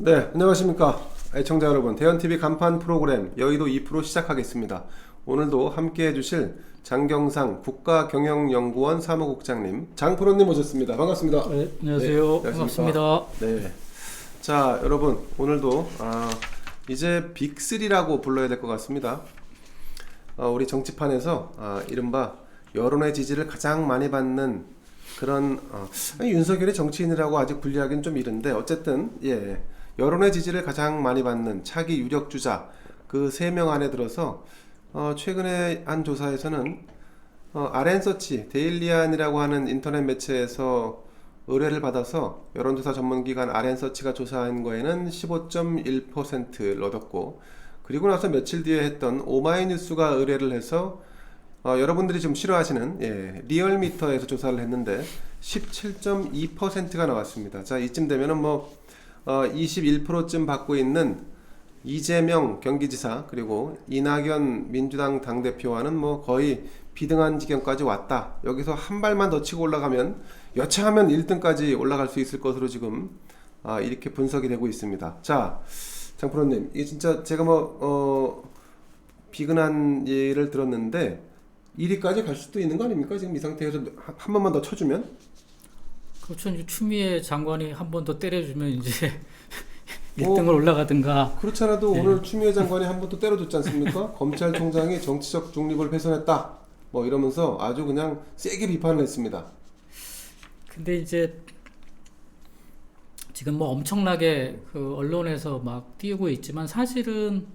네, 안녕하십니까. 애청자 여러분, 대현TV 간판 프로그램 여의도 2프로 시작하겠습니다. 오늘도 함께 해주실 장경상 국가경영연구원 사무국장님, 장프로님 모셨습니다. 반갑습니다. 네, 안녕하세요. 네, 반갑습니다. 네. 자, 여러분, 오늘도 아, 이제 빅3라고 불러야 될 것 같습니다. 어, 우리 정치판에서 아, 이른바 여론의 지지를 가장 많이 받는 그런 어, 윤석열이 정치인이라고 아직 분리하기는 좀 이른데 어쨌든 예 여론의 지지를 가장 많이 받는 차기 유력 주자 그 세 명 안에 들어서 어, 최근에 한 조사에서는 어, RN서치 데일리안이라고 하는 인터넷 매체에서 의뢰를 받아서 여론조사 전문기관 RN서치가 조사한 거에는 15.1%를 얻었고 그리고 나서 며칠 뒤에 했던 오마이뉴스가 의뢰를 해서 어, 여러분들이 좀 싫어하시는 예, 리얼미터에서 조사를 했는데 17.2%가 나왔습니다. 자 이쯤 되면은 뭐 어, 21%쯤 받고 있는 이재명 경기지사 그리고 이낙연 민주당 당 대표와는 뭐 거의 비등한 지경까지 왔다. 여기서 한 발만 더 치고 올라가면 여차하면 1등까지 올라갈 수 있을 것으로 지금 아, 이렇게 분석이 되고 있습니다. 자, 장프로님, 이게 진짜 제가 뭐 어, 비근한 예를 들었는데 1위까지 갈 수도 있는 거 아닙니까? 지금 이 상태에서 한, 한 번만 더 쳐주면 그렇죠. 이제 추미애 장관이 한 번 더 때려주면 이제 뭐, 1등을 올라가든가. 그렇지 않아도 네. 오늘 추미애 장관이 한 번 또 때려줬지 않습니까? 검찰총장이 정치적 중립을 훼손했다. 뭐 이러면서 아주 그냥 세게 비판을 했습니다. 근데 이제 지금 뭐 엄청나게 그 언론에서 막 띄우고 있지만 사실은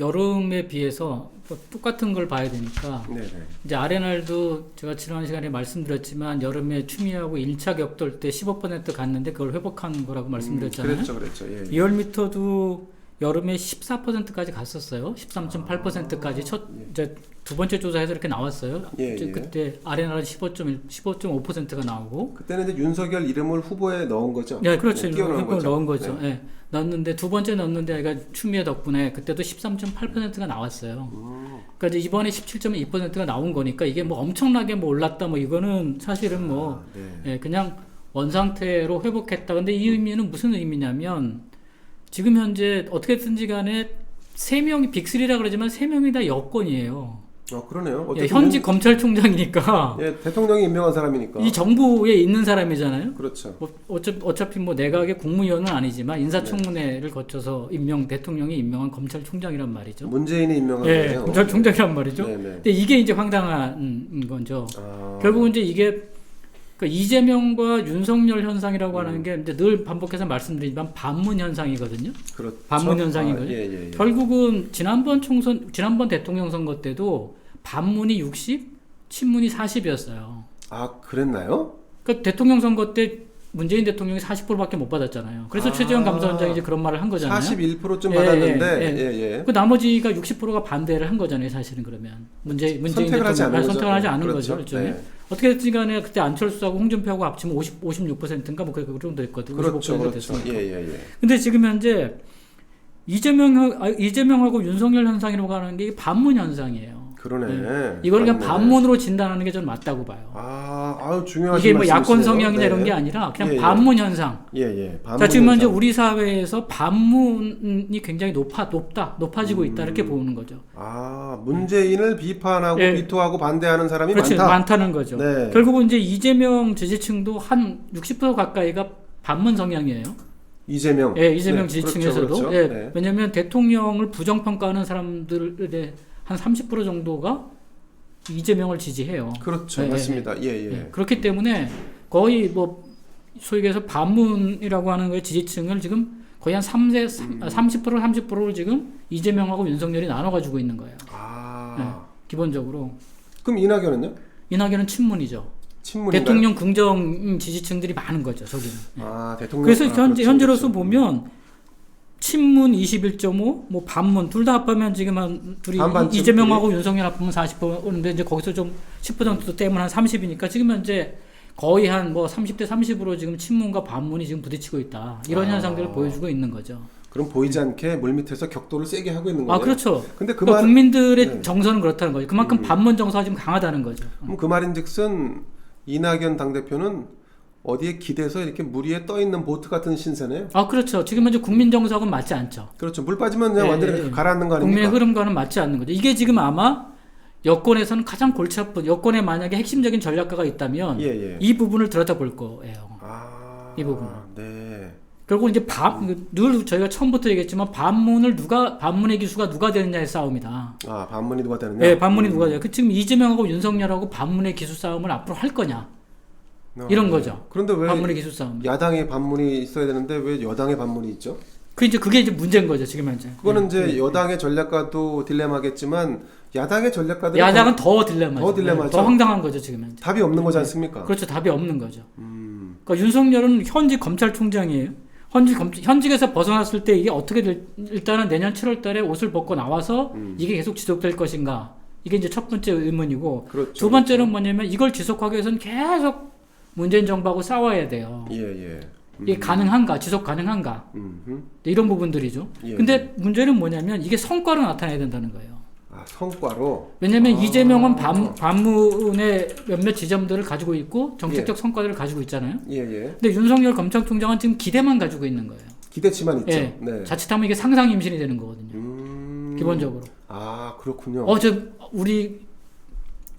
여름에 비해서 또 똑같은 걸 봐야 되니까 네네. 이제 아레날도 제가 지난 시간에 말씀드렸지만 여름에 추미애하고 1차 격돌 때 15% 갔는데 그걸 회복한 거라고 말씀드렸잖아요. 그랬죠, 그랬죠. 예. 리얼미터도 여름에 14%까지 갔었어요. 13.8%까지 첫 이제 두 번째 조사에서 이렇게 나왔어요. 아. 예, 예. 그때 아레나는 15.1, 15.5%가 나오고. 그때는 이제 윤석열 이름을 후보에 넣은 거죠. 네, 그렇죠. 네, 끼워넣은 그걸 거죠. 넣은 거죠. 네. 예. 넣었는데 두 번째 넣었는데 아이가 추미애 덕분에 그때도 13.8%가 나왔어요. 음, 그러니까 이제 이번에 17.2%가 나온 거니까 이게 뭐 엄청나게 뭐 올랐다 뭐 이거는 사실은 뭐 아, 네. 예, 그냥 원 상태로 회복했다. 근데 이 의미는 무슨 의미냐면 지금 현재 어떻게든지 간에 세 명이 빅3라 그러지만 세 명이 다 여권이에요. 어 그러네요. 예, 현직 검찰총장이니까 예, 대통령이 임명한 사람이니까. 이 정부에 있는 사람이잖아요. 그렇죠. 뭐 어차피, 어차피 뭐 내각의 국무위원은 아니지만 네. 인사청문회를 거쳐서 임명 대통령이 임명한 검찰총장이란 말이죠. 문재인이 임명한 예. 검찰총장이란 말이죠. 네네. 근데 이게 이제 황당한 거죠. 아, 결국은 이제 이게 그 이재명과 윤석열 현상이라고 음. 하는 게 이제 늘 반복해서 말씀드리지만 반문 현상이거든요. 그렇죠. 반문 현상이거든요. 아, 예, 예, 예. 결국은 지난번 총선, 지난번 대통령 선거 때도 반문이 60, 친문이 40이었어요. 아 그랬나요? 그러니까 대통령 선거 때 문재인 대통령이 40%밖에 못 받았잖아요. 그래서 아. 최재형 감사원장이 이제 그런 말을 한 거잖아요. 41%좀 예, 받았는데 예, 예, 예. 그 나머지가 60%가 반대를 한 거잖아요, 사실은 그러면 문재 문재인 선택을 하지 않은 거죠. 선택을 하지 않은 그렇죠. 거죠. 네. 어떻게 됐든 간에 그때 안철수하고 홍준표하고 합치면 50, 56%인가 뭐 그 정도 됐거든요. 그렇죠, 55% 그렇죠. 됐으니까. 예, 예, 예. 근데 지금 현재 이재명 아, 이재명하고 윤석열 현상이라고 하는 게 반문 현상이에요. 그러네. 이걸 그냥 맞네. 반문으로 진단하는 게 저는 맞다고 봐요. 아, 아유 중요하신 이게 뭐 야권. 성향이나 네. 이런 게 아니라 그냥 예, 예. 반문 현상. 예, 예. 자 지금 반문 우리 사회에서 반문이 굉장히 높아 높다 높아지고 있다 음. 이렇게 보는 거죠. 아, 문재인을 비판하고 예. 비토하고 반대하는 사람이 그렇지 많다. 많다는 거죠. 네. 결국은 이제 이재명 지지층도 한 60% 가까이가 반문 성향이에요. 이재명. 예, 이재명 네, 지지층에서도 그렇죠, 그렇죠. 예, 네. 왜냐하면 대통령을 부정평가하는 사람들의 한 30% 정도가 이재명을 지지해요. 그렇죠. 예, 맞습니다. 예, 예. 예, 그렇기 때문에 거의 뭐 소위 얘기해서 반문이라고 하는 거의 지지층을 지금 거의 한 3세, 음. 30% 30%를 지금 이재명하고 윤석열이 나눠 가지고 있는 거예요. 아. 기본적으로 그럼 이낙연은요? 이낙연은 친문이죠. 친문인가요? 대통령 긍정 지지층들이 많은 거죠, 저기는. 예. 아, 대통령. 그래서 아, 현재 그렇죠, 현재로서 그렇죠. 보면 친문 21.5, 뭐 반문 둘 다 합하면 지금 한 둘이 반반쯤 이재명하고 윤석열 합하면 40%인데 이제 거기서 좀 10% 정도 떼면 한 30이니까 지금 현재 거의 한 뭐 30대 30으로 지금 친문과 반문이 지금 부딪히고 있다. 이런 아. 현상들을 보여주고 있는 거죠. 그럼 보이지 않게 물밑에서 격돌을 세게 하고 있는 거예요. 아 그렇죠. 근데 그 그러니까 말, 국민들의 네. 정서는 그렇다는 거죠. 그만큼 음. 반문 정서가 지금 강하다는 거죠. 그럼 그 말인즉슨 이낙연 당 대표는 어디에 기대서 이렇게 물 위에 떠 있는 보트 같은 신세네요. 아 그렇죠. 지금 현재 국민 정서하고는 맞지 않죠. 그렇죠. 물 빠지면 그냥 예, 완전히 예, 예. 가라앉는 거 국민의 아닙니까? 흐름과는 맞지 않는 거죠. 이게 지금 아마 여권에서는 가장 골치 아픈 여권에 만약에 핵심적인 전략가가 있다면 예, 예. 이 부분을 들여다볼 거예요. 아, 이 부분. 네. 결국 이제 반, 늘 저희가 처음부터 얘기했지만 반문을 누가 반문의 기수가 누가 되느냐의 싸움이다. 아, 반문이 누가 되느냐? 네, 반문이 누가 돼요. 그 지금 이재명하고 윤석열하고 반문의 기수 싸움을 앞으로 할 거냐 어, 이런 네. 거죠. 그런데 왜 반문의 기수 싸움. 야당의 반문이 있어야 되는데 왜 여당의 반문이 있죠? 그 이제 그게 이제 문제인 거죠 지금 현재. 그거는 네. 이제 여당의 전략가도 딜레마겠지만 야당의 전략가들은 야당은 더 딜레마죠. 더 딜레마죠. 네, 더 황당한 거죠 지금 현재. 답이 없는 거지 않습니까? 그렇죠 답이 없는 거죠. 음, 그러니까 윤석열은 현직 검찰총장이에요. 현직 검 현직에서 벗어났을 때 이게 어떻게 될 일단은 내년 7월달에 옷을 벗고 나와서 음. 이게 계속 지속될 것인가 이게 이제 첫 번째 의문이고 그렇죠. 두 번째는 뭐냐면 이걸 지속하기 위해서는 계속 문재인 정부하고 싸워야 돼요. 예, 예. 음, 이게 가능한가 지속 가능한가 음, 음. 이런 부분들이죠. 예. 근데 문제는 뭐냐면 이게 성과로 나타나야 된다는 거예요. 아, 성과로 왜냐하면 아. 이재명은 반, 반문의 몇몇 지점들을 가지고 있고 정책적 성과들을 가지고 있잖아요. 예, 예. 근데 윤석열 검찰총장은 지금 기대만 가지고 있는 거예요. 기대치만 있죠. 예. 네. 자칫하면 이게 상상 임신이 되는 거거든요. 음. 기본적으로. 아, 그렇군요. 어 저 우리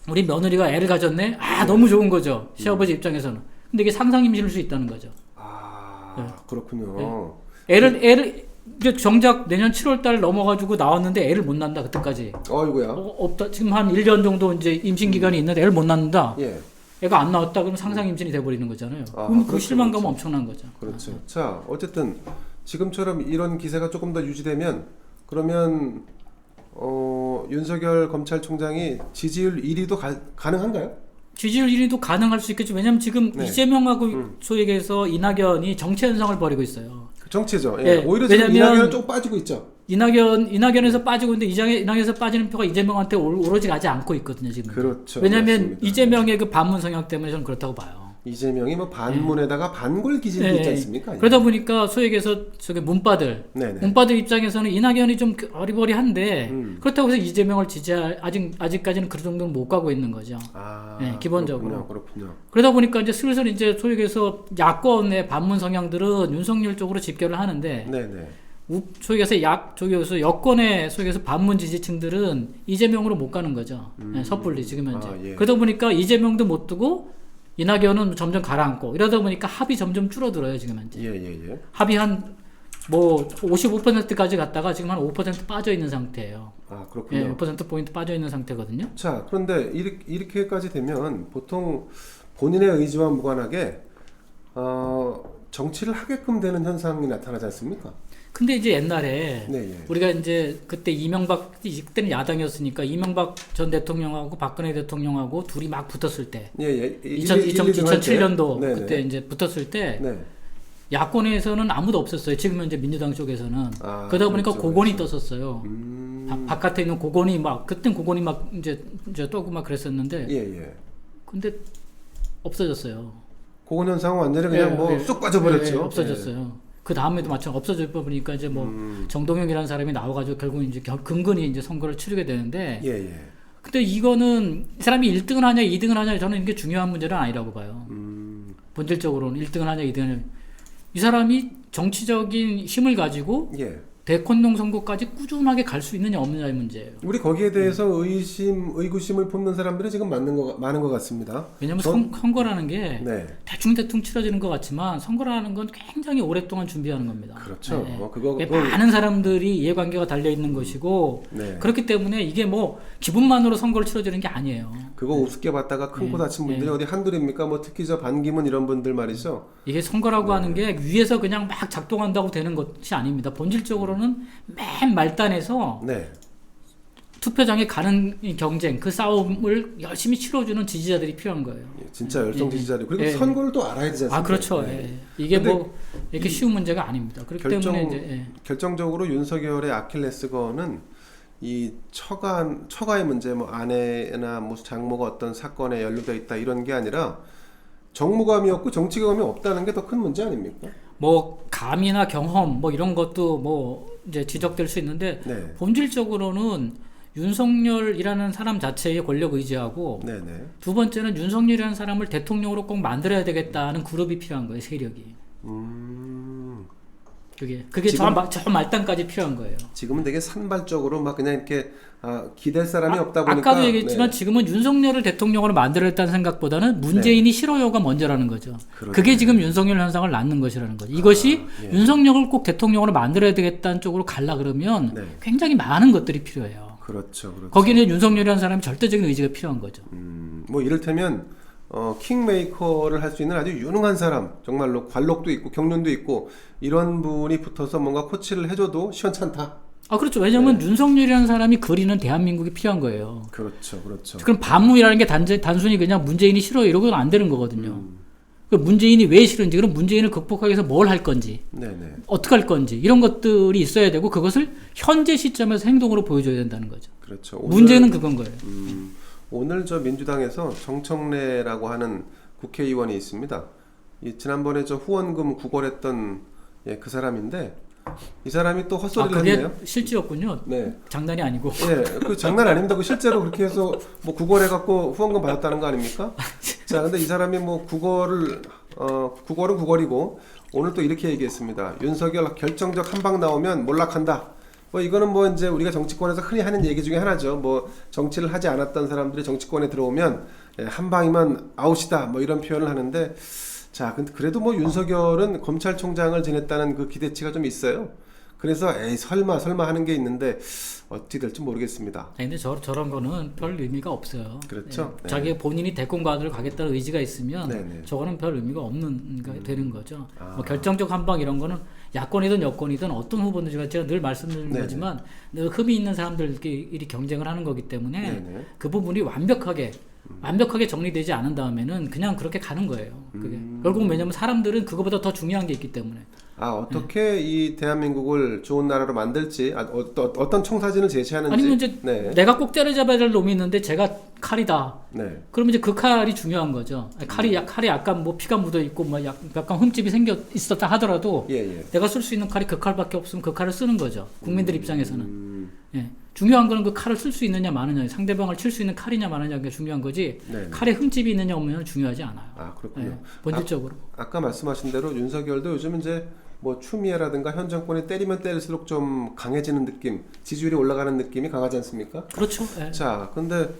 우리 며느리가 애를 가졌네. 아 너무 좋은 거죠. 시아버지 입장에서는. 근데 이게 상상 임신일 수 있다는 거죠. 아, 네. 그렇군요. 애를 애를 이제 정작 내년 7월 달 넘어가지고 나왔는데 애를 못 낳는다 그때까지. 어이구야. 어, 없다. 지금 한 1년 정도 이제 임신 기간이 있는데 애를 못 낳는다. 예. 애가 안 나왔다 그러면 상상 임신이 돼 버리는 거잖아요. 아, 그럼 그 실망감은. 엄청난 거죠. 그렇죠. 자, 어쨌든 지금처럼 이런 기세가 조금 더 유지되면 그러면 어, 윤석열 검찰총장이 지지율 1위도 가, 가능한가요? 지지율 1위도 가능할 수 있겠죠. 왜냐면 지금 네. 이재명하고 음. 소위 얘기해서 이낙연이 정치 현상을 벌이고 있어요. 그 정치죠. 예. 예, 오히려 지금 이낙연은 좀 빠지고 있죠. 이낙연 이낙연에서 빠지고 있는데 이장 이낙연에서 빠지는 표가 이재명한테 오- 오로지 가지 않고 있거든요 지금. 그렇죠. 왜냐하면 맞습니다. 이재명의 그 반문 성향 때문에 저는 그렇다고 봐요. 이재명이 뭐 반문에다가 반골 기질도 예, 있지 예. 않습니까? 그러다 보니까 소위 얘기해서 저기 문바들 네네. 문바들 입장에서는 이낙연이 좀 어리버리한데 음. 그렇다고 해서 이재명을 지지할 아직 아직까지는 그 정도는 못 가고 있는 거죠. 아, 예, 기본적으로. 그렇군요. 그렇군요. 그러다 보니까 이제 슬슬 이제 소위 얘기해서 야권의 반문 성향들은 윤석열 쪽으로 집결을 하는데 네네. 우- 소위 얘기해서 약 여기서 여권의 소위 얘기해서 반문 지지층들은 이재명으로 못 가는 거죠. 예, 섣불리 지금 현재. 아, 예. 그러다 보니까 이재명도 못 두고 이낙연은 점점 가라앉고 이러다 보니까 합이 점점 줄어들어요 지금 현재. 예예예. 예, 합이 한 뭐 55%까지 갔다가 지금 한 5% 빠져 있는 상태예요. 아 예, 그렇군요. 5% 포인트 빠져 있는 상태거든요. 자 그런데 이렇게, 이렇게까지 되면 보통 본인의 의지와 무관하게 어, 정치를 하게끔 되는 현상이 나타나지 않습니까? 근데 이제 옛날에 네 예. 우리가 이제 그때 이명박 그때는 야당이었으니까 이명박 전 대통령하고 박근혜 대통령하고 둘이 막 붙었을 때 예 예. 2000, 2007년도 네네. 그때 이제 붙었을 때 네. 야권에서는 아무도 없었어요. 지금 현재 민주당 쪽에서는 아, 그러다 보니까 그렇죠, 고건이 그렇죠. 떴었어요. 음. 바, 바깥에 있는 고건이 막 그땐 고건이 막 이제 이제 떠고 막 그랬었는데 예 예. 근데 없어졌어요. 고건 현상은 완전히 그냥 예, 뭐 예. 쑥 빠져버렸죠. 예, 예, 없어졌어요. 그 다음에도 마찬 없어져 버리니까 이제 뭐 음. 정동영이라는 사람이 나와가지고 결국 이제 겨- 근근히 이제 선거를 치르게 되는데 예 예. 근데 이거는 이 사람이 1등을 하냐 2등을 하냐 저는 이게 중요한 문제는 아니라고 봐요. 음. 본질적으로는 1등을 하냐 2등을 하냐 이 사람이 정치적인 힘을 가지고 예. 대권동 선거까지 꾸준하게 갈 수 있느냐 없느냐의 문제예요. 우리 거기에 대해서 의심, 의구심을 품는 사람들이 지금 많은 거 많은 것 같습니다. 왜냐하면 전- 선, 선거라는 게 네. 대충 대충 치러지는 것 같지만 선거라는 건 굉장히 오랫동안 준비하는 겁니다. 그렇죠. 네. 어, 그거 왜 그거- 많은 사람들이 이해관계가 달려 있는 것이고 네. 그렇기 때문에 이게 뭐 기분만으로 선거를 치러지는 게 아니에요. 그거 우습게 봤다가 큰코 네. 다친 분들이 네. 어디 한둘입니까? 뭐 특히 저 반기문 이런 분들 말이죠. 이게 선거라고 하는 네. 게 위에서 그냥 막 작동한다고 되는 것이 아닙니다. 본질적으로 는 맨 말단에서 네. 투표장에 가는 이 경쟁, 그 싸움을 열심히 치러주는 지지자들이 필요한 거예요. 예, 진짜 열성 예, 지지자들 그리고 예. 선거를 또 알아야 되지 않습니까? 아 그렇죠. 네. 예. 이게 근데 뭐 이렇게 쉬운 문제가 아닙니다. 그렇기 결정- 때문에 이제 예. 결정적으로 윤석열의 아킬레스건은 이 처가 처가의 문제 뭐 아내나 뭐 장모가 어떤 사건에 연루되어 있다 이런 게 아니라 정무감이 없고 정치감이 없다는 게 더 큰 문제 아닙니까? 뭐 감이나 경험 뭐 이런 것도 뭐 이제 지적될 수 있는데 네. 본질적으로는 윤석열이라는 사람 자체의 권력 의지하고 네네. 두 번째는 윤석열이라는 사람을 대통령으로 꼭 만들어야 되겠다는 그룹이 필요한 거예요 세력이 음, 그게 그게 저, 마- 저 말단까지 필요한 거예요. 지금은 되게 산발적으로 막 그냥 이렇게 아, 기댈 사람이 없다 보니까. 아까도 얘기했지만 네. 지금은 윤석열을 대통령으로 만들어야겠다는 생각보다는 문재인이 싫어요가 먼저라는 거죠. 네. 그러네. 그게 지금 윤석열 현상을 낳는 것이라는 거죠. 이것이 아, 예. 윤석열을 꼭 대통령으로 만들어야 되겠다는 쪽으로 갈라 그러면 네. 굉장히 많은 것들이 필요해요. 그렇죠, 그렇죠. 거기는 윤석열이라는 사람이 절대적인 의지가 필요한 거죠. 음, 뭐 이를테면 어, 킹메이커를 할 수 있는 아주 유능한 사람, 정말로 관록도 있고 경륜도 있고 이런 분이 붙어서 뭔가 코치를 해줘도 시원찮다. 아 그렇죠. 왜냐하면 네. 윤석열이라는 사람이 그리는 대한민국이 필요한 거예요. 그렇죠, 그렇죠. 그럼 반문이라는 게 단지, 단순히 그냥 문재인이 싫어요 이러고는 안 되는 거거든요. 음, 그 문재인이 왜 싫은지 그럼 문재인을 극복하기 위해서 뭘 할 건지 네네. 어떻게 할 건지 이런 것들이 있어야 되고 그것을 현재 시점에서 행동으로 보여줘야 된다는 거죠. 그렇죠. 오늘, 문제는 그건 거예요. 음, 오늘 저 민주당에서 정청래라고 하는 국회의원이 있습니다. 이 지난번에 저 후원금 구걸했던 예, 그 사람인데 이 사람이 또아 헛소리를 그게 했네요. 실제였군요. 네. 장난이 아니고. 예, 그 장난 아닙니다. 그 실제로 그렇게 해서 뭐 구걸해 갖고 후원금 받았다는 거 아닙니까? 자, 근데 이 사람이 뭐 구걸을 어 구걸은 구걸이고 오늘 또 이렇게 얘기했습니다. 윤석열 결정적 한 방 나오면 몰락한다. 뭐 이거는 뭐 이제 우리가 정치권에서 흔히 하는 얘기 중에 하나죠. 뭐 정치를 하지 않았던 사람들이 정치권에 들어오면 예, 한 방이면 아웃이다. 뭐 이런 표현을 하는데 자, 근데 그래도 뭐 윤석열은 검찰총장을 지냈다는 그 기대치가 좀 있어요. 그래서 에이 설마 설마 하는 게 있는데 어떻게 될지 모르겠습니다. 아니, 근데 저, 저런 거는 별 의미가 없어요. 그렇죠. 예, 네. 자기 본인이 대권과를 가겠다는 의지가 있으면 네네. 저거는 별 의미가 없는 거 되는 거죠. 아. 뭐 결정적 한방 이런 거는 야권이든 여권이든 어떤 후보든지 제가 늘 말씀드리는 네네. 거지만 늘 흠이 있는 사람들끼리 경쟁을 하는 거기 때문에 네네. 그 부분이 완벽하게 완벽하게 정리되지 않은 다음에는 그냥 그렇게 가는 거예요. 그게 음. 결국은 왜냐면 사람들은 그거보다 더 중요한 게 있기 때문에. 아 어떻게 이 대한민국을 좋은 나라로 만들지 아, 어떤 어떤 청사진을 제시하는지 아니면 이제 네. 내가 꼭 때려잡아야 될 놈이 있는데 제가 칼이다. 네. 그러면 이제 그 칼이 중요한 거죠. 칼이 약 칼이 약간 뭐 피가 묻어 있고 뭐 약, 약간 흠집이 생겨 있었다 하더라도 예, 예. 내가 쓸 수 있는 칼이 그 칼밖에 없으면 그 칼을 쓰는 거죠. 국민들 입장에서는. 음, 예. 중요한 거는 그 칼을 쓸 수 있느냐 마느냐, 상대방을 칠 수 있는 칼이냐 마느냐가 중요한 거지. 네. 칼에 흠집이 있느냐 없느냐는 중요하지 않아요. 아, 그렇군요. 예. 본질적으로. 아 까 말씀하신 대로 윤석열도 요즘 이제 뭐 추미애라든가 현 정권이 때리면 때릴수록 좀 강해지는 느낌, 지지율이 올라가는 느낌이 강하지 않습니까? 그렇죠. 예. 자, 근데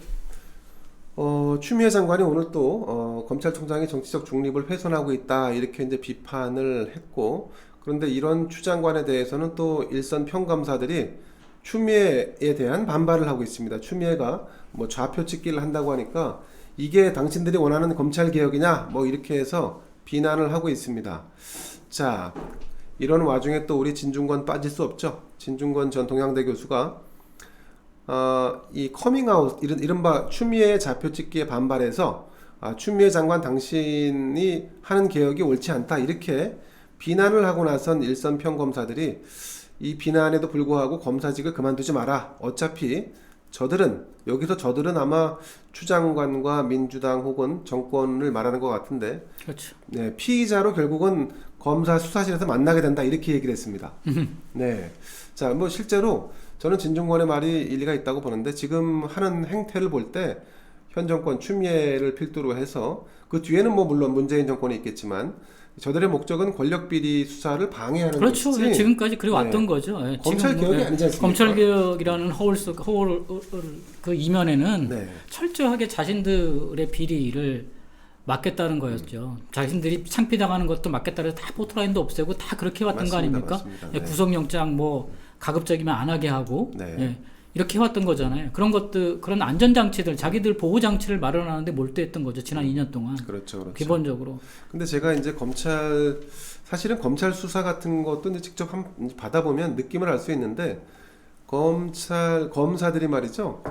어, 추미애 장관이 오늘 또 어, 검찰총장이 정치적 중립을 훼손하고 있다 이렇게 이제 비판을 했고 그런데 이런 추 장관에 대해서는 또 일선 평검사들이 추미애에 대한 반발을 하고 있습니다. 추미애가 뭐 좌표 찍기를 한다고 하니까 이게 당신들이 원하는 검찰 개혁이냐 뭐 이렇게 해서 비난을 하고 있습니다. 자, 이런 와중에 또 우리 진중권 빠질 수 없죠. 진중권 전 동양대 교수가 어, 이 커밍아웃 이른, 이른바 추미애 좌표 찍기에 반발해서 아, 추미애 장관 당신이 하는 개혁이 옳지 않다 이렇게 비난을 하고 나선 일선 평검사들이 이 비난에도 불구하고 검사직을 그만두지 마라. 어차피 저들은 여기서 저들은 아마 추 장관과 민주당 혹은 정권을 말하는 것 같은데 그렇죠. 네, 피의자로 결국은 검사 수사실에서 만나게 된다 이렇게 얘기를 했습니다. 네, 자, 뭐 실제로 저는 진중권의 말이 일리가 있다고 보는데 지금 하는 행태를 볼 때 현 정권 추미애를 필두로 해서 그 뒤에는 뭐 물론 문재인 정권이 있겠지만 저들의 목적은 권력 비리 수사를 방해하는 그렇죠. 것이지 예, 지금까지 그래 왔던 네. 거죠. 예, 검찰 지금, 개혁이 예, 아니지 않습니까? 검찰 개혁이라는 허울 속 허울 그 이면에는 네, 철저하게 자신들의 비리를 막겠다는 거였죠. 자신들이 창피당하는 것도 막겠다고 다 포토라인도 없애고 다 그렇게 해왔던 거 맞습니다, 아닙니까? 맞습니다. 예, 네. 구속영장 뭐 가급적이면 안 하게 하고 네. 예, 이렇게 해왔던 거잖아요. 그런 것들 그런 안전장치들 자기들 보호장치를 마련하는데 몰두했던 거죠. 지난 2년 동안 그렇죠, 그렇죠. 기본적으로. 근데 제가 이제 검찰 사실은 검찰 수사 같은 것도 이제 직접 한, 받아보면 느낌을 알 수 있는데 검찰 검사들이 말이죠.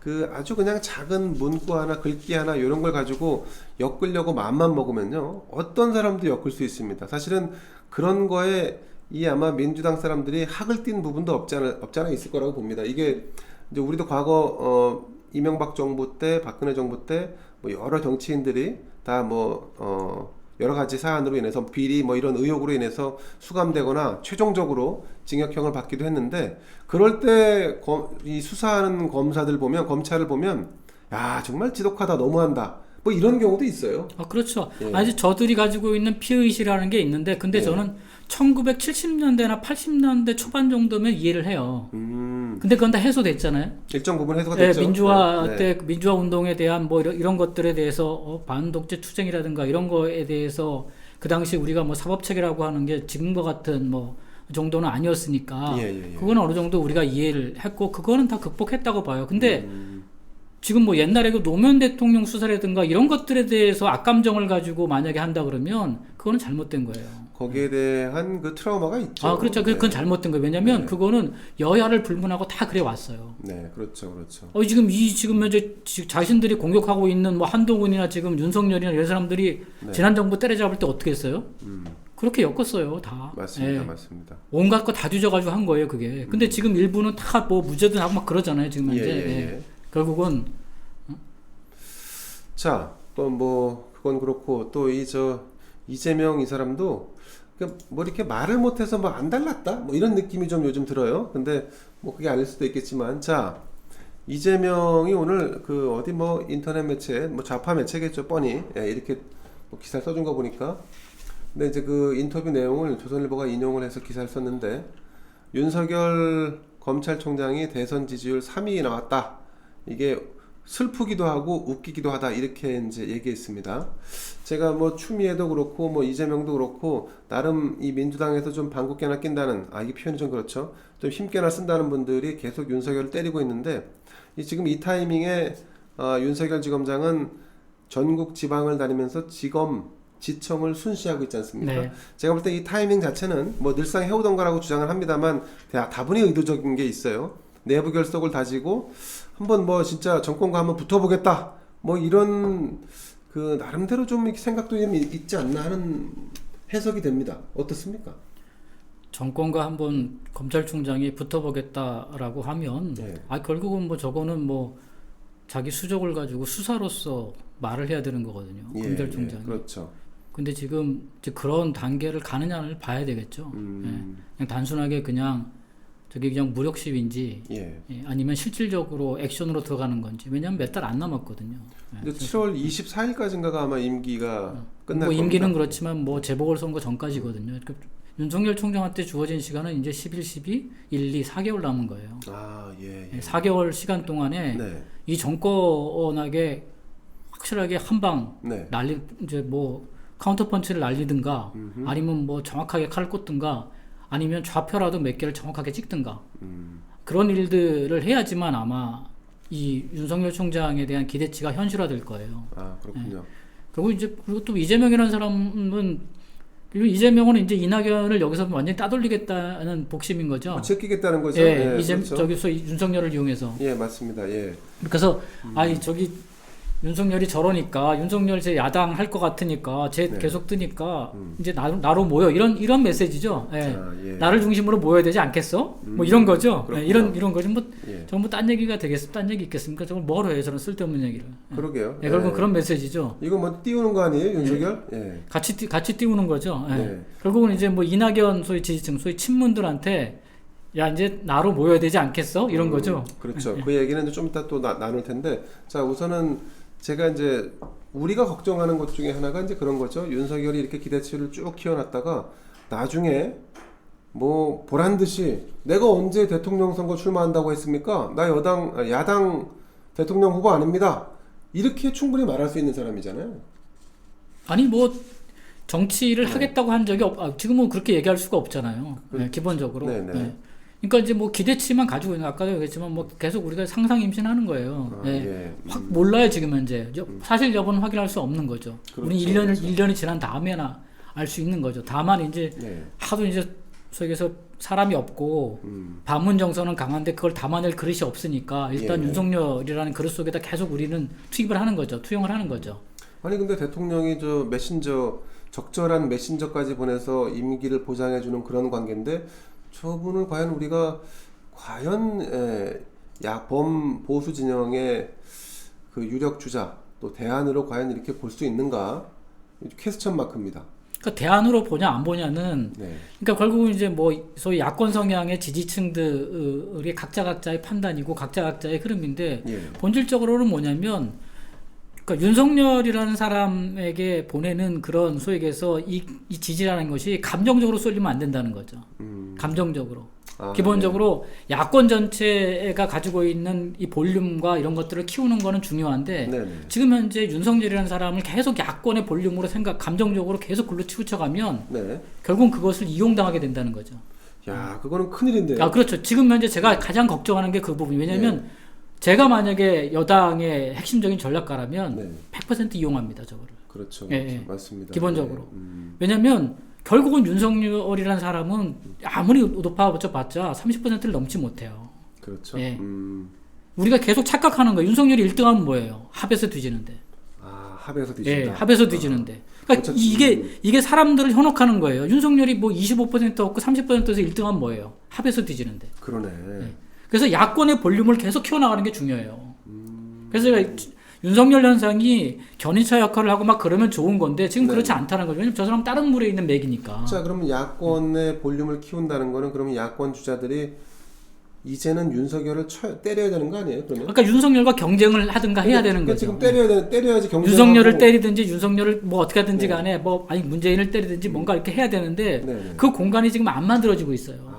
그 아주 그냥 작은 문구 하나 글귀 하나 이런 걸 가지고 엮으려고 마음만 먹으면요 어떤 사람도 엮을 수 있습니다. 사실은 그런 거에 이 아마 민주당 사람들이 학을 띈 부분도 없지 않아, 없지 않아 있을 거라고 봅니다. 이게 이제 우리도 과거 어, 이명박 정부 때 박근혜 정부 때 뭐 여러 정치인들이 다뭐 어, 여러 가지 사안으로 인해서 비리 뭐 이런 의혹으로 인해서 수감되거나 최종적으로 징역형을 받기도 했는데 그럴 때 이 수사하는 검사들 보면 검찰을 보면 야 정말 지독하다 너무한다 뭐 이런 경우도 있어요. 아, 그렇죠. 예. 아니 저들이 가지고 있는 피의식이라는 게 있는데 근데 예. 저는 1970년대나 80년대 초반 정도면 이해를 해요. 음 근데 그건 다 해소됐잖아요. 일정 부분 해소가 네, 됐죠. 민주화 네, 네. 때 민주화 운동에 대한 뭐 이런, 이런 것들에 대해서 어, 반독재 투쟁이라든가 이런 거에 대해서 그 당시 우리가 뭐 사법 체계라고 하는 게 지금과 같은 뭐 정도는 아니었으니까 예, 예, 예. 그거는 어느 정도 우리가 이해를 했고 그거는 다 극복했다고 봐요. 근데 음, 지금 뭐 옛날에 그 노무현 대통령 수사라든가 이런 것들에 대해서 악감정을 가지고 만약에 한다 그러면 그거는 잘못된 거예요. 거기에 대한 그 트라우마가 있죠. 아 그렇죠. 그- 그건 네. 잘못된 거예요. 왜냐하면 네. 그거는 여야를 불문하고 다 그래 왔어요. 네, 그렇죠, 그렇죠. 어 지금 이 지금 현재 지- 자신들이 공격하고 있는 뭐 한동훈이나 지금 윤석열이나 이런 사람들이 네. 지난 정부 때려잡을 때 어떻게 했어요? 음, 그렇게 엮었어요 다. 맞습니다, 예. 맞습니다. 온갖 거 다 뒤져가지고 한 거예요 그게. 근데 지금 일부는 다 뭐 무죄도 나고 막 그러잖아요 지금 음. 예, 현재. 예, 예. 예. 결국은 자, 또 뭐 그건 그렇고 또 이 저 이재명 이 사람도 그뭐 이렇게 말을 못해서 뭐 안 달랐다? 뭐 이런 느낌이 좀 요즘 들어요. 근데 뭐 그게 아닐 수도 있겠지만. 자 이재명이 오늘 그 어디 뭐 인터넷 매체 뭐 좌파 매체겠죠 뻔히. 예, 이렇게 뭐 기사를 써준 거 보니까. 근데 이제 그 인터뷰 내용을 조선일보가 인용을 해서 기사를 썼는데 윤석열 검찰총장이 대선 지지율 3위 나왔다. 이게 슬프기도 하고 웃기기도 하다 이렇게 이제 얘기했습니다. 제가 뭐 추미애도 그렇고 뭐 이재명도 그렇고 나름 이 민주당에서 좀 방귀깨나 낀다는 아 이게 표현이 좀 그렇죠. 좀 힘깨나 쓴다는 분들이 계속 윤석열을 때리고 있는데 이 지금 이 타이밍에 어, 윤석열 지검장은 전국 지방을 다니면서 지검 지청을 순시하고 있지 않습니까? 네. 제가 볼 때 이 타이밍 자체는 뭐 늘상 해오던 거라고 주장을 합니다만 다- 다분히 의도적인 게 있어요. 내부 결속을 다지고 한번 뭐 진짜 정권과 한번 붙어보겠다. 뭐 이런 그 나름대로 좀 이렇게 생각도 좀 있- 있지 않나 하는 해석이 됩니다. 어떻습니까? 정권과 한번 검찰총장이 붙어보겠다라고 하면 네. 아 결국은 뭐 저거는 뭐 자기 수족을 가지고 수사로서 말을 해야 되는 거거든요. 예, 검찰총장이. 예, 그렇죠. 근데 지금 이제 그런 단계를 가느냐를 봐야 되겠죠. 음, 그냥 단순하게 그냥 저게 그냥 무력 시위인지 예. 예, 아니면 실질적으로 액션으로 들어가는 건지 왜냐하면 몇 달 안 남았거든요. 예. 근데 7월 24일까지인가가 아마 임기가 끝날 뭐 임기는 겁니다. 그렇지만 뭐 재보궐선거 전까지거든요. 그 윤석열 총장한테 주어진 시간은 이제 11, 12, 1, 2, 4개월 남은 거예요. 아, 예. 예, 예. 4개월 시간 동안에 네. 이 정권에게 확실하게 한방 네. 날리 이제 뭐 카운터 펀치를 날리든가 음흠. 아니면 뭐 정확하게 칼을 꽂든가 아니면 좌표라도 몇 개를 정확하게 찍든가 음, 그런 일들을 해야지만 아마 이 윤석열 총장에 대한 기대치가 현실화될 거예요. 아, 그렇군요. 그리고 이제 그리고 또 이재명이라는 사람은 이재명은 이제 이낙연을 여기서 완전히 따돌리겠다는 복심인 거죠. 뭐 제끼겠다는 거죠. 예, 예, 이재 그렇죠. 저기서 윤석열을 이용해서 예, 맞습니다. 예. 그래서 음. 아이 저기 윤석열이 저러니까 윤석열 제 야당 할 것 같으니까 제 네. 계속 뜨니까 음. 이제 나로, 나로 모여 이런 이런 메시지죠. 예. 자, 예. 나를 중심으로 모여야 되지 않겠어? 음, 뭐 이런 거죠. 예. 이런 이런 거죠. 뭐 예. 전부 딴 얘기가 되겠습? 딴 얘기 있겠습니까? 저걸 뭐로 해요? 저런 쓸데없는 얘기를. 그러게요. 예, 결국 예. 그런 메시지죠. 이거 뭐 띄우는 거 아니에요, 윤석열? 예. 같이 띄, 같이 띄우는 거죠. 예. 네. 결국은 이제 뭐 이낙연 소위 지지층, 소위 친문들한테 야 이제 나로 모여야 되지 않겠어? 이런 음, 거죠. 그렇죠. 그 얘기는 좀 이따 또 나, 나눌 텐데, 자 우선은 제가 이제 우리가 걱정하는 것 중에 하나가 이제 그런 거죠. 윤석열이 이렇게 기대치를 쭉 키워놨다가 나중에 뭐 보란 듯이 내가 언제 대통령 선거 출마한다고 했습니까? 나 여당 아, 야당 대통령 후보 아닙니다. 이렇게 충분히 말할 수 있는 사람이잖아요. 아니 뭐 정치를 네. 하겠다고 한 적이 없. 아, 지금은 그렇게 얘기할 수가 없잖아요. 그- 예, 기본적으로. 네, 네. 예. 그러니까 이제 뭐 기대치만 가지고 있는 아까도 얘기했지만 뭐 계속 우리가 상상 임신하는 거예요. 아, 예. 예. 확 몰라요 지금 현재 여- 사실 여부는 확인할 수 없는 거죠. 우리 그렇죠, 1년을 그렇죠. 1년이 지난 다음에나 알 수 있는 거죠. 다만 이제 네. 하도 이제 속에서 사람이 없고 음. 반문 정서는 강한데 그걸 담아낼 그릇이 없으니까 일단 예. 윤석열이라는 그릇 속에다 계속 우리는 투입을 하는 거죠. 투영을 하는 거죠. 아니 근데 대통령이 저 메신저 적절한 메신저까지 보내서 임기를 보장해주는 그런 관계인데 저분을 과연 우리가 과연 에, 야범 보수 진영의 그 유력 주자 또 대안으로 과연 이렇게 볼 수 있는가 퀘스천 마크입니다. 그러니까 대안으로 보냐 안 보냐는 네. 그러니까 결국은 이제 뭐 소위 야권 성향의 지지층들이 각자 각자의 판단이고 각자 각자의 흐름인데 예. 본질적으로는 뭐냐면 그러니까 윤석열이라는 사람에게 보내는 그런 얘기해서 이, 이 지지라는 것이 감정적으로 쏠리면 안 된다는 거죠. 음. 감정적으로. 아, 기본적으로 야권 전체가 가지고 있는 이 볼륨과 이런 것들을 키우는 거는 중요한데 네. 네. 지금 현재 윤석열이라는 사람을 계속 야권의 볼륨으로 생각, 감정적으로 계속 글로 치우쳐가면 네. 결국 그것을 이용당하게 된다는 거죠. 야, 그거는 큰일인데요. 아 그렇죠. 지금 현재 제가 가장 걱정하는 게 그 부분. 왜냐하면 제가 만약에 여당의 핵심적인 전략가라면 네. 100% 이용합니다. 저거를. 그렇죠. 예, 그렇죠. 예. 맞습니다. 기본적으로. 네. 음. 왜냐하면 결국은 윤석열이라는 사람은 아무리 높아봤자 봤자 30%를 넘지 못해요. 그렇죠. 예. 음. 우리가 계속 착각하는 거예요. 윤석열이 1등하면 뭐예요? 합에서 뒤지는데. 아, 합에서 예, 뒤진다. 합에서 뒤지는데. 그러니까 어차피- 이게 이게 사람들을 현혹하는 거예요. 윤석열이 뭐 25% 얻고 30%에서 1등하면 뭐예요? 합에서 뒤지는데. 그러네. 그래서 야권의 볼륨을 계속 키워나가는 게 중요해요. 음. 그래서 윤석열 현상이 견인차 역할을 하고 막 그러면 좋은 건데 지금 네. 그렇지 않다는 거죠. 왜냐면 저 사람 다른 물에 있는 맥이니까. 자, 그러면 야권의 볼륨을 키운다는 거는 그러면 야권 주자들이 이제는 윤석열을 쳐, 때려야 되는 거 아니에요? 그러면? 그러니까 윤석열과 경쟁을 하든가 해야 되는 그러니까 거죠. 지금 때려야 되 때려야지 경쟁. 윤석열을 때리든지 윤석열을 뭐 어떻게 하든지 네. 간에 뭐 아니 문재인을 때리든지 뭔가 이렇게 해야 되는데 네, 네. 그 공간이 지금 안 만들어지고 있어요.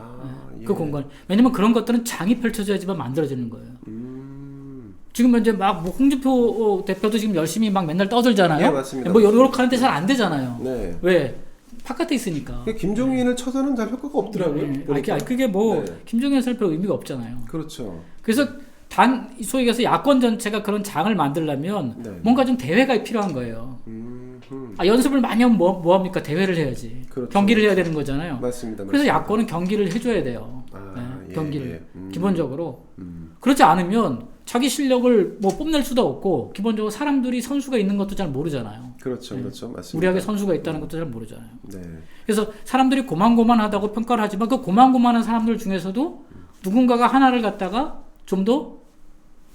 아, 네, 예. 그 공간. 왜냐면 그런 것들은 장이 펼쳐져야지만 만들어지는 거예요. 음. 지금 현재 막뭐 홍준표 대표도 지금 열심히 막 맨날 떠들잖아요. 예, 맞습니다. 뭐 요렇게 하는데 잘 안 되잖아요. 네. 왜? 바깥에 있으니까. 그 김종인을 쳐서는 잘 효과가 없더라고요. 네, 보니까. 아니, 그게 뭐 네. 김종현 설표 의미가 없잖아요. 그렇죠. 그래서 단 소위 얘기해서 야권 전체가 그런 장을 만들려면 네. 뭔가 좀 대회가 필요한 거예요. 음, 음. 아, 연습을 많이 하면 뭐, 뭐 합니까? 대회를 해야지. 그렇죠. 경기를 해야 되는 거잖아요. 맞습니다. 그래서 맞습니다. 야권은 경기를 해줘야 돼요. 아, 네, 예, 경기를 예. 음. 기본적으로 음. 그렇지 않으면 자기 실력을 뭐 뽐낼 수도 없고 기본적으로 사람들이 선수가 있는 것도 잘 모르잖아요. 그렇죠, 네. 그렇죠, 맞습니다. 우리에게 선수가 있다는 것도 잘 모르잖아요. 네, 그래서 사람들이 고만고만하다고 평가를 하지만 그 고만고만한 사람들 중에서도 누군가가 하나를 갖다가 좀 더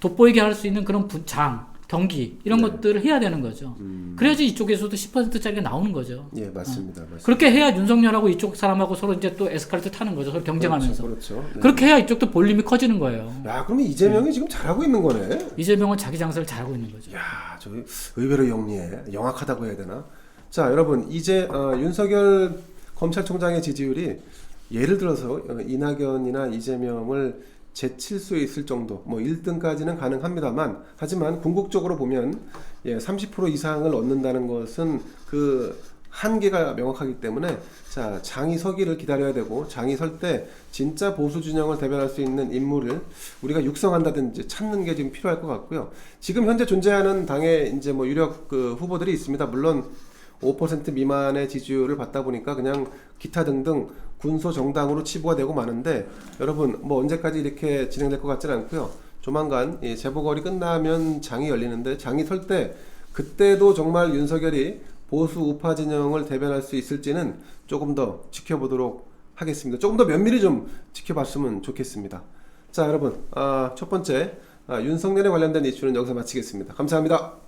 돋보이게 할 수 있는 그런 분- 장, 경기 이런 네. 것들을 해야 되는 거죠. 음. 그래야지 이쪽에서도 10%짜리가 나오는 거죠. 예, 맞습니다, 맞습니다. 그렇게 해야 윤석열하고 이쪽 사람하고 서로 이제 또 에스컬레이터 타는 거죠. 서로 경쟁하면서. 그렇죠, 그렇죠. 네. 그렇게 해야 이쪽도 볼륨이 커지는 거예요. 야, 그러면 이재명이 지금 잘하고 있는 거네. 이재명은 자기 장사를 잘하고 있는 거죠. 야, 저 의외로 영리해. 영악하다고 해야 되나? 자, 여러분 이제 어, 윤석열 검찰총장의 지지율이 예를 들어서 어, 이낙연이나 이재명을 제칠 수 있을 정도, 뭐 1등까지는 가능합니다만, 하지만 궁극적으로 보면 예, 30% 이상을 얻는다는 것은 그 한계가 명확하기 때문에 자 장이 서기를 기다려야 되고 장이 설 때 진짜 보수 진영을 대변할 수 있는 인물을 우리가 육성한다든지 찾는 게 지금 필요할 것 같고요. 지금 현재 존재하는 당의 이제 뭐 유력 그 후보들이 있습니다. 물론 5% 미만의 지지율을 받다 보니까 그냥 기타 등등 군소 정당으로 치부가 되고 마는데 여러분 뭐 언제까지 이렇게 진행될 것 같지는 않고요. 조만간 이 재보궐이 끝나면 장이 열리는데 장이 설 때 그때도 정말 윤석열이 보수 우파 진영을 대변할 수 있을지는 조금 더 지켜보도록 하겠습니다. 조금 더 면밀히 좀 지켜봤으면 좋겠습니다. 자 여러분 아, 첫 번째 아, 윤석열에 관련된 이슈는 여기서 마치겠습니다. 감사합니다.